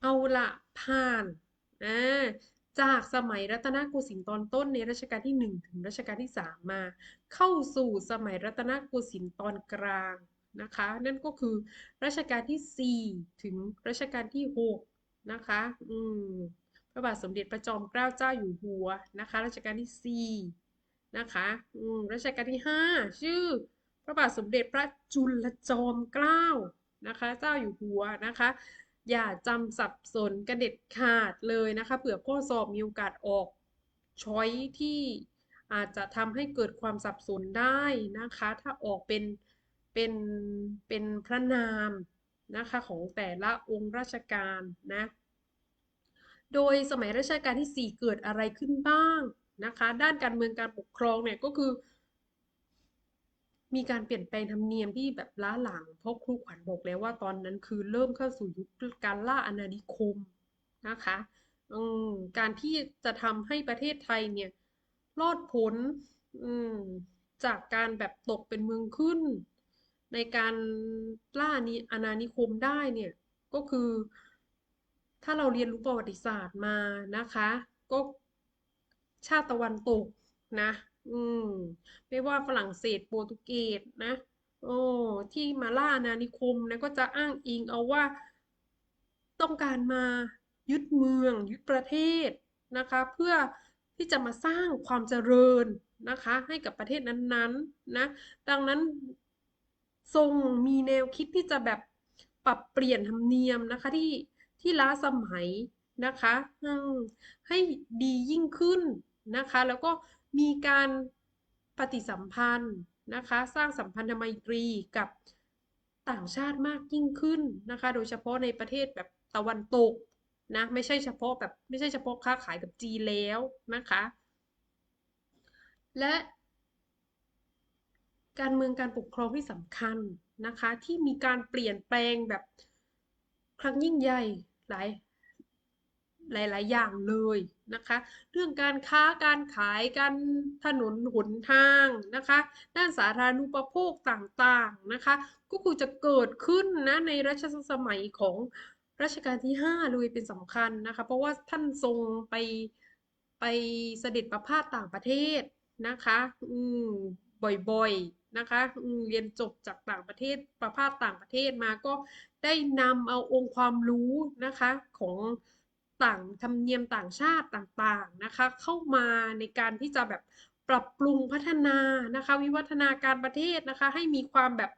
เอาละผ่านอ่าจากสมัยรัตนโกสินทร์ตอนต้นในรัชกาลที่หนึ่งถึงรัชกาลที่สามมา เข้าสู่สมัยรัตนโกสินทร์ตอนกลางนะคะ นั่นก็คือรัชกาลที่สี่ถึงรัชกาลที่หกนะคะ อืมพระบาทสมเด็จพระจอมเกล้าเจ้าอยู่หัวนะคะรัชกาลที่สี่นะคะอืมรัชกาลที่ห้าชื่อ พระบาทสมเด็จพระจุลจอมเกล้านะคะ เจ้าอยู่หัวนะคะ อย่าจำสับสนกระเด็ดขาดเลยนะคะเผื่อข้อสอบมีโอกาสออกช้อยที่อาจจะทำให้เกิดความสับสนได้นะคะ ถ้าออกเป็นเป็นเป็นพระนามนะคะของแต่ละองค์ราชการนะ โดยสมัยรัชกาลที่ 4 เกิดอะไรขึ้นบ้างนะคะ ด้านการเมืองการปกครองเนี่ยก็คือ มีการเปลี่ยนแปลงธรรมเนียมที่แบบล้าหลัง เพราะครูขวัญบอกแล้วว่าตอนนั้นคือเริ่มเข้าสู่ยุคการล่าอาณานิคมนะคะการที่จะทำให้ประเทศไทยเนี่ยรอดพ้นจากการแบบตกเป็นเมืองขึ้น ในการล่านี้อาณานิคมได้เนี่ยก็คือ ถ้าเราเรียนรู้ประวัติศาสตร์มานะคะ ก็ชาติตะวันตกนะ อืม ไม่ว่าฝรั่งเศสโปรตุเกสนะ โอ้ที่มาล่าอาณานิคมนะก็จะอ้างอิงเอาว่าต้องการมายึดเมือง ยึดประเทศนะคะ เพื่อที่จะมาสร้างความเจริญนะคะ ให้กับประเทศนั้นๆนะดังนั้นทรงมีแนวคิดที่จะแบบปรับเปลี่ยนธรรมเนียมนะคะที่ที่ล้าสมัยนะคะให้ดียิ่งขึ้นนะคะ แล้วก็มีการปฏิสัมพันธ์นะคะ สร้างสัมพันธไมตรีกับต่างชาติมากยิ่งขึ้นนะคะ โดยเฉพาะในประเทศแบบตะวันตกนะไม่ใช่เฉพาะแบบไม่ใช่เฉพาะค้าขายกับจีนแล้วนะคะ และการเมืองการปกครองที่สำคัญนะคะ ที่มีการเปลี่ยนแปลงแบบครั้งยิ่งใหญ่หลาย หลาย ๆ อย่างเลยนะคะ เรื่องการค้าการขายการถนนหนทางนะคะ ด้านสาธารณูปโภคต่างๆนะคะ ก็คือจะเกิดขึ้นนะในรัชสมัยของรัชกาลที่ 5 เลยเป็นสำคัญนะคะ เพราะว่าท่านทรงไปไปเสด็จประพาสต่างประเทศนะคะอืมบ่อยๆนะคะเรียนจบจากต่างประเทศประพาสต่างประเทศมาก็ได้นำเอาองค์ความรู้นะคะของ ต่างธรรมเนียมต่างชาติต่างๆนะคะ เข้ามาในการที่จะแบบปรับปรุงพัฒนานะคะ วิวัฒนาการประเทศนะคะ ให้มีความแบบ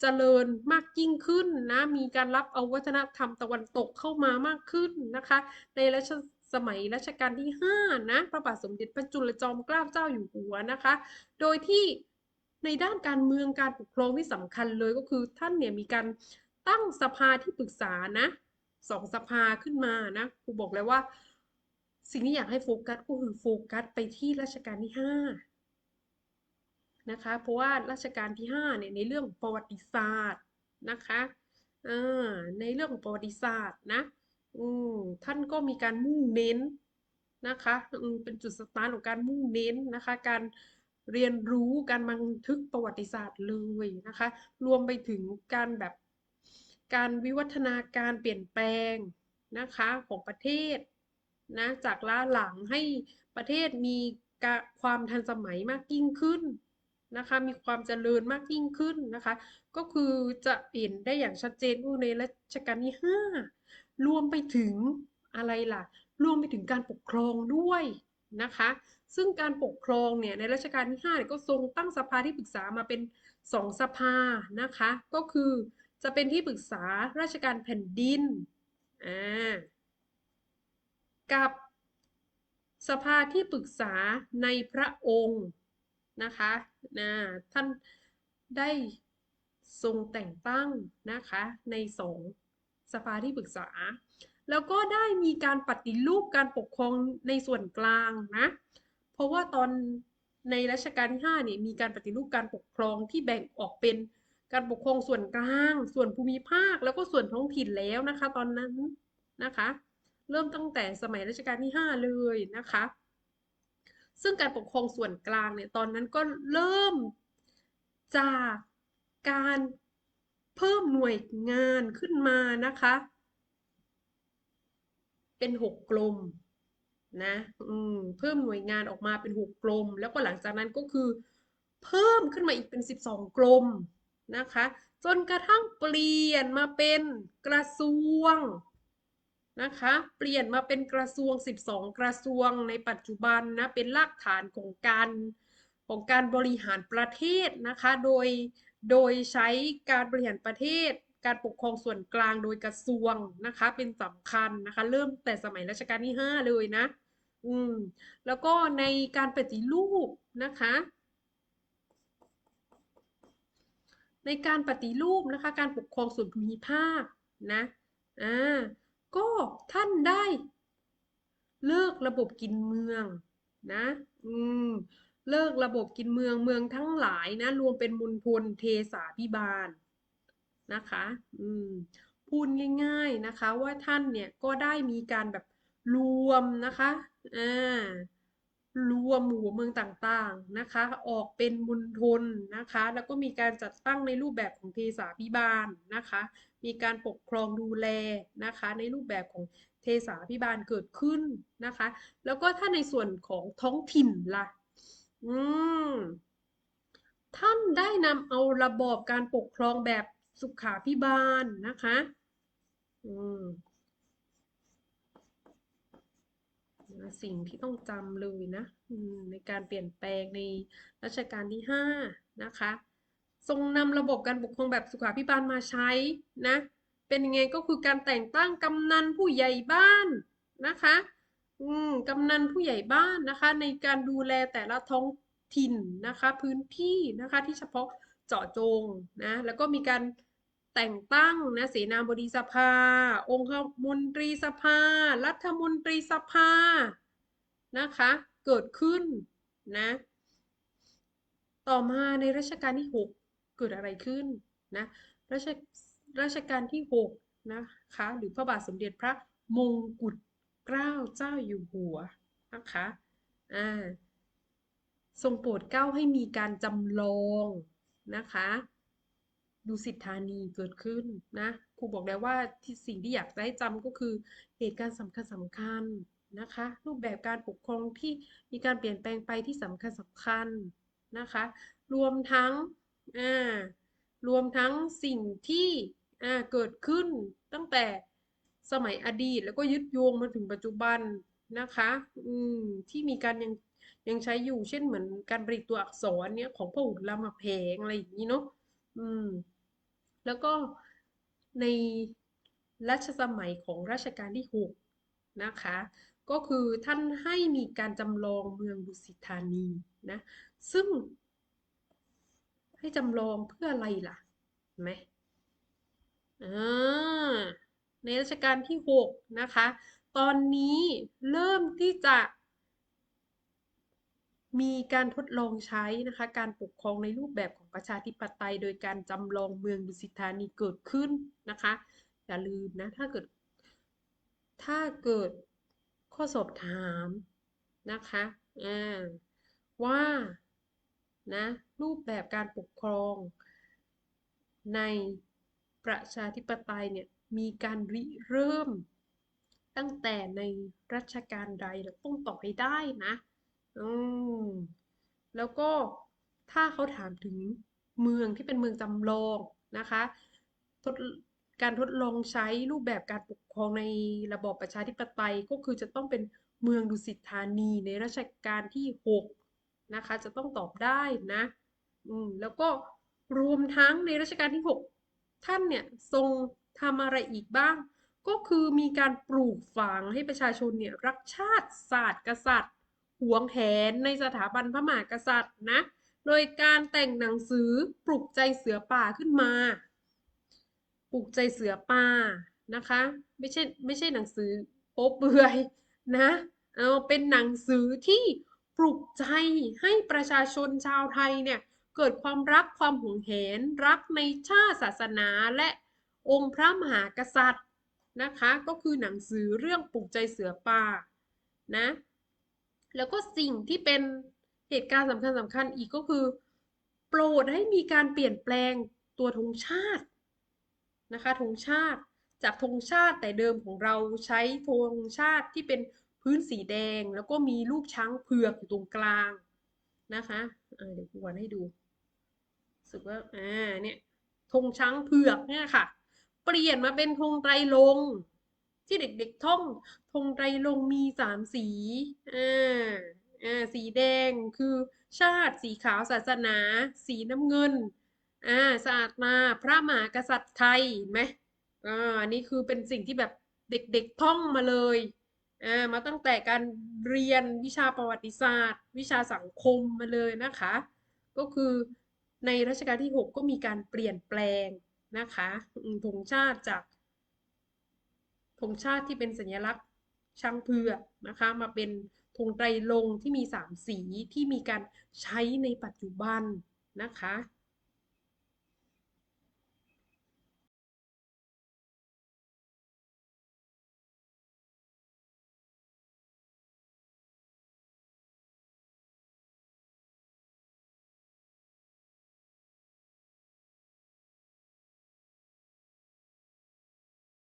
เจริญมากยิ่งขึ้นนะ มีการรับเอาวัฒนธรรมตะวันตกเข้ามามากขึ้นนะคะ ในรัชสมัยรัชกาลที่ 5 นะ พระบาทสมเด็จพระจุลจอมเกล้าเจ้าอยู่หัวนะคะ โดยที่ในด้านการเมืองการปกครองที่สำคัญเลยก็คือท่านเนี่ยมีการตั้งสภาที่ปรึกษานะ สองสภาขึ้นมานะครูบอกเลยว่า สิ่งที่อยากให้โฟกัสก็คือโฟกัสไปที่รัชกาลที่ห้านะคะ เพราะว่ารัชกาลที่ห้าเนี่ยในเรื่องประวัติศาสตร์นะคะในเรื่องของประวัติศาสตร์นะท่านก็มีการมุ่งเน้นนะคะเป็นจุดสตาร์ทของการมุ่งเน้นนะคะ การเรียนรู้การบันทึกประวัติศาสตร์เลยนะคะ รวมไปถึงการแบบ การวิวัฒนาการเปลี่ยนแปลงนะคะของประเทศนะจากล้าหลังให้ประเทศมีความทันสมัยมากยิ่งขึ้นนะคะมีความเจริญมากยิ่งขึ้นนะคะ ก็คือจะเห็นได้อย่างชัดเจนในรัชกาลที่ 5 รวมไปถึงอะไรล่ะ รวมไปถึงการปกครองด้วยนะคะ ซึ่งการปกครองเนี่ยในรัชกาลที่5เนี่ยก็ทรงตั้งสภาที่ปรึกษามาเป็น 2 สภานะคะ ก็คือ จะเป็นที่ปรึกษาราชการแผ่นดินอ่ากับสภาที่ปรึกษาในพระองค์นะคะนะท่านได้ทรงแต่งตั้งนะคะในสองสภาที่ปรึกษา แล้วก็ได้มีการปฏิรูปการปกครองในส่วนกลางนะ เพราะว่าตอนในรัชกาลที่5เนี่ยมีการปฏิรูปการปกครองที่แบ่งออกเป็น การปกครองส่วนกลาง ส่วนภูมิภาคแล้วก็ส่วนท้องถิ่นแล้วนะคะ ตอนนั้นนะคะ เริ่มตั้งแต่สมัยรัชกาลที่ 5 เลยนะคะ ซึ่งการปกครองส่วนกลางเนี่ยตอนนั้นก็เริ่มจากการเพิ่มหน่วยงานขึ้นมานะคะ เป็นหกกลมนะอืมเพิ่มหน่วยงานออกมาเป็นหกกลม แล้วก็หลังจากนั้นก็คือ เพิ่มขึ้นมาอีกเป็นสิบสองกลม นะคะ จนกระทั่งเปลี่ยนมาเป็นกระทรวงนะคะ เปลี่ยนมาเป็นกระทรวง 12 กระทรวงในปัจจุบันนะเป็นรากฐานของการของการบริหารประเทศนะคะ โดยโดยใช้การบริหารประเทศ การปกครองส่วนกลางโดยกระทรวงนะคะ เป็นสำคัญนะคะ เริ่มแต่สมัยรัชกาลที่ 5 เลยนะ อืม แล้วก็ในการปฏิรูปนะคะ ในการปฏิรูปนะคะการปกครองส่วนภูมิภาคนะอ่าก็ท่านได้ เลิกระบบกินเมืองนะอืมเลิกระบบกินเมืองเมืองทั้งหลายนะรวมเป็นมณฑลเทสาพิบาลนะคะอืมพูดง่าย ๆนะคะว่าท่านเนี่ยก็ได้มีการแบบรวมนะคะอ่า รวมหัวเมืองต่างๆนะคะ ออกเป็นมณฑลนะคะ แล้วก็มีการจัดตั้งในรูปแบบของเทสาพิบาลนะคะ มีการปกครองดูแลนะคะ ในรูปแบบของเทสาพิบาลเกิดขึ้นนะคะ แล้วก็ถ้าในส่วนของท้องถิ่นล่ะ อืม ท่านได้นำเอาระบอบการปกครองแบบสุขาพิบาลนะคะ อืม สิ่งที่ต้องจำเลยนะในการเปลี่ยนแปลงในรัชกาลที่ 5 นะคะ ทรงนำระบบการปกครองแบบสุขาภิบาลมาใช้นะ เป็นยังไงก็คือการแต่งตั้งกำนันผู้ใหญ่บ้านนะคะอืมกำนันผู้ใหญ่บ้านนะคะ ในการดูแลแต่ละท้องถิ่นนะคะ พื้นที่นะคะที่เฉพาะเจาะจงนะแล้วก็มีการ แต่งตั้งนะเสนาบดีสภา องคมนตรีสภา รัฐมนตรีสภานะคะ เกิดขึ้นนะ ต่อมาในรัชกาลที่ 6 เกิดอะไรขึ้นนะรัชรัชกาลที่6นะคะหรือพระบาทสมเด็จพระมงกุฎเกล้าเจ้าอยู่หัวนะคะอ่าทรงโปรดเกล้าให้มีการจำลองนะคะ ดุสิตธานีเกิดขึ้นนะครูบอกแล้วว่าที่สิ่งที่อยากจะให้จำก็คือเหตุการณ์สำคัญสำคัญนะคะ รูปแบบการปกครองที่มีการเปลี่ยนแปลงไปที่สำคัญสำคัญนะคะ รวมทั้งอ่ารวมทั้งสิ่งที่อ่าเกิดขึ้นตั้งแต่สมัยอดีตแล้วก็ยึดโยงมาถึงปัจจุบันนะคะอืมที่มีการยังยังใช้อยู่เช่นเหมือนการผลิตตัวอักษรเนี้ยของพระอุรามคำแหงอะไรอย่างนี้เนาะอืม แล้วก็ในรัชสมัยของรัชกาลที่ 6 นะคะ ก็คือท่านให้มีการจำลองเมืองดุสิตธานีนะ ซึ่ง ให้จำลองเพื่ออะไรล่ะไหมในรัชกาลที่ 6 นะคะ ตอนนี้เริ่มที่จะ มีการทดลองใช้นะคะการปกครองในรูปแบบของประชาธิปไตย โดยการจำลองเมืองดุสิตธานีเกิดขึ้นนะคะอย่าลืมนะถ้าเกิด ถ้าเกิดข้อสอบถามนะคะว่านะรูปแบบการปกครอง ในประชาธิปไตยเนี่ยมีการริเริ่มตั้งแต่ในรัชกาลใดเราต้องตอบให้ได้นะ อืมแล้วก็ถ้าเขาถามถึงเมืองที่เป็นเมืองจำลองนะคะทดการทดลองใช้รูปแบบการปกครองในระบอบประชาธิปไตยก็คือจะต้องเป็นเมืองดุสิตธานีในรัชกาลที่ 6 นะคะ จะต้องตอบได้นะอืมแล้วก็รวมทั้งในรัชกาลที่ 6 ท่านเนี่ยทรงทำอะไรอีกบ้าง ก็คือมีการปลูกฝังให้ประชาชนเนี่ยรักชาติศาสตร์กษัตริย์ หวงแหนในสถาบันพระมหากษัตริย์นะ โดยการแต่งหนังสือปลุกใจเสือป่าขึ้นมา ปลุกใจเสือป่านะคะ ไม่ใช่ไม่ใช่หนังสือโป๊เปื่อยนะเอาเป็นหนังสือที่ปลุกใจให้ประชาชนชาวไทยเนี่ยเกิดความรักความหวงแหน รักในชาติศาสนาและองค์พระมหากษัตริย์นะคะ ก็คือหนังสือเรื่องปลุกใจเสือป่านะ แล้วก็สิ่งที่เป็นเหตุการณ์สำคัญสำคัญอีกก็คือ โปรดให้มีการเปลี่ยนแปลงตัวธงชาตินะคะธงชาติจากธงชาติแต่เดิมของเราใช้ธงชาติที่เป็นพื้นสีแดง แล้วก็มีรูปช้างเผือกอยู่ตรงกลางนะคะอ่าเดี๋ยวครูวันให้ดูรู้สึกว่าอ่าเนี่ยธงช้างเผือกเนี่ยค่ะ เปลี่ยนมาเป็นธงไตรรง ที่เด็กๆท่องธงไตรรงมีสามสีอ่าอ่าสีแดงคือชาติ สีขาวศาสนา สีน้ำเงินอ่าศาสนาพระมหากษัตริย์ไทยไหมอ่าอันนี้คือเป็นสิ่งที่แบบเด็กๆท่องมาเลยอ่ามาตั้งแต่การเรียนวิชาประวัติศาสตร์ วิชาสังคมมาเลยนะคะ ก็คือในรัชกาลที่ 6 ก็มีการเปลี่ยนแปลงนะคะธงชาติจาก ธงชาติที่เป็นสัญลักษณ์ช้างเผือกนะคะมาเป็นธงไตรรงที่มีสามสีที่มีการใช้ในปัจจุบันนะคะ